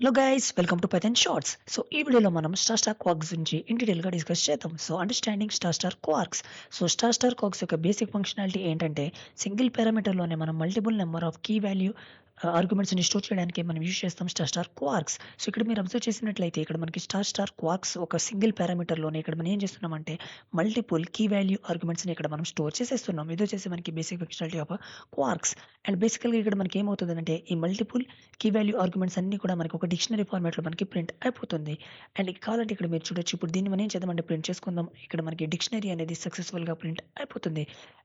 Hello guys welcome to Python shorts so ఈ వీడియోలో మనం స్టార్ స్టార్ క్వార్క్స్ గురించి ఇన్ డీటెయిల్గా డిస్కస్ చేద్దాం. So understanding star star kwargs so star star kwargs యొక్క బేసిక్ ఫంక్షనాలిటీ ఏంటంటే సింగిల్ పారామీటర్లోనే మనం multiple number of key value ఆర్గ్యుమెంట్స్ని store చేయడానికి మనం యూజ్ చేస్తాం స్టార్ స్టార్ క్వార్క్స్ సో ఇక్కడ మీరు అబ్జర్వ్ చేసినట్లయితే ఇక్కడ మనకి స్టార్ స్టార్ క్వార్క్స్ ఒక సింగిల్ పారామీటర్లోనే ఇక్కడ మనం ఏం చేస్తున్నామంటే మల్టిపుల్ కీ వాల్యూ ఆర్గ్యుమెంట్స్ని ఇక్కడ మనం స్టోర్ చేసేస్తున్నాం. ఇది వచ్చేసి మనకి basic functionality of kwargs and బేసికల్గా ఇక్కడ మనకి ఏమవుతుందంటే ఈ మల్టిపుల్ కీ వాల్యూ ఆర్గ్యుమెంట్స్ అన్ని కూడా మనకి ఒక డిక్షనరీ ఫార్మాట్లో మనకి ప్రింట్ అయిపోతుంది. అండ్ కావాలంటే ఇక్కడ మీరు చూడొచ్చు ఇప్పుడు దీన్ని మనం ఏం చేద్దామంటే ప్రింట్ చేసుకుందాం. ఇక్కడ మనకి డిక్షనరీ అనేది సక్సెస్ఫుల్గా ప్రింట్ అయిపోతుంది.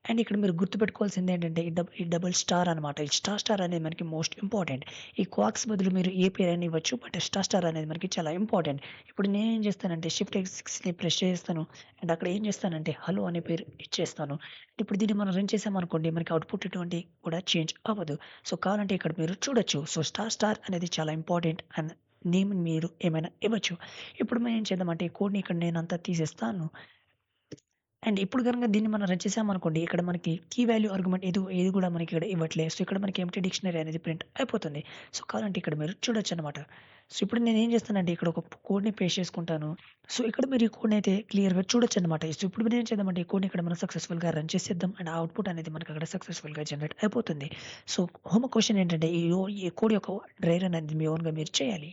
అండ్ ఇక్కడ మీరు గుర్తుపెట్టుకోవాల్సింది ఏంటంటే ఈ ఈ డబుల్ స్టార్ అనమాట ఈ స్టార్ స్టార్ అనేది మనకి మోస్ట్ ఇంపార్టెంట్. ఈ క్వాక్స్ బదులు మీరు ఏ పేరు అని ఇవ్వచ్చు బట్ స్టార్ స్టార్ అనేది మనకి చాలా ఇంపార్టెంట్. ఇప్పుడు నేను ఏం చేస్తానంటే షిఫ్ట్ సిక్స్ని ప్రెస్ చేస్తాను. అండ్ అక్కడ ఏం చేస్తానంటే హలో అనే పేరు ఇచ్చేస్తాను. ఇప్పుడు దీన్ని మనం రన్ చేసామనుకోండి మనకి అవుట్పుట్ ఎటువంటి కూడా చేంజ్ అవ్వదు. సో కావాలంటే ఇక్కడ మీరు చూడొచ్చు. సో స్టార్ స్టార్ అనేది చాలా ఇంపార్టెంట్ అండ్ నేమ్ మీరు ఏమైనా ఇవ్వచ్చు. ఇప్పుడు మనం ఏం చేద్దామంటే ఈ కోడ్ని ఇక్కడ నేను అంతా తీసేస్తాను. అండ్ ఇప్పుడు కనుక దీన్ని మనం రన్ చేసామనుకోండి ఇక్కడ మనకి కీ వాల్యూ ఆర్గ్యుమెంట్ ఏది ఏది కూడా మనకి ఇక్కడ ఇవ్వట్లేదు. సో ఇక్కడ మనకి ఎంటీ డిక్షనరీ అనేది ప్రింట్ అయిపోతుంది. సో కావాలంటే ఇక్కడ మీరు చూడొచ్చు అనమాట సో ఇప్పుడు నేను ఏం చేస్తానంటే ఇక్కడ ఒక కోడ్ని పేస్ట్ చేసుకుంటాను. సో ఇక్కడ మీరు ఈ కోడ్ని అయితే క్లియర్గా చూడొచ్చు అనమాట సో ఇప్పుడు మీరు ఏం చేద్దామంటే ఈ కోడ్ని ఇక్కడ మనం సక్సెస్ఫుల్గా రన్ చేసేద్దాం. అండ్ అవుట్పుట్ అనేది మనకి అక్కడ సక్సెస్ఫుల్గా జనరేట్ అయిపోతుంది. సో హోమ్ క్వశ్చన్ ఏంటంటే ఈ ఈ కోడ్ యొక్క డ్రైవర్ అనేది మీ ఓన్గా మీరు చేయాలి.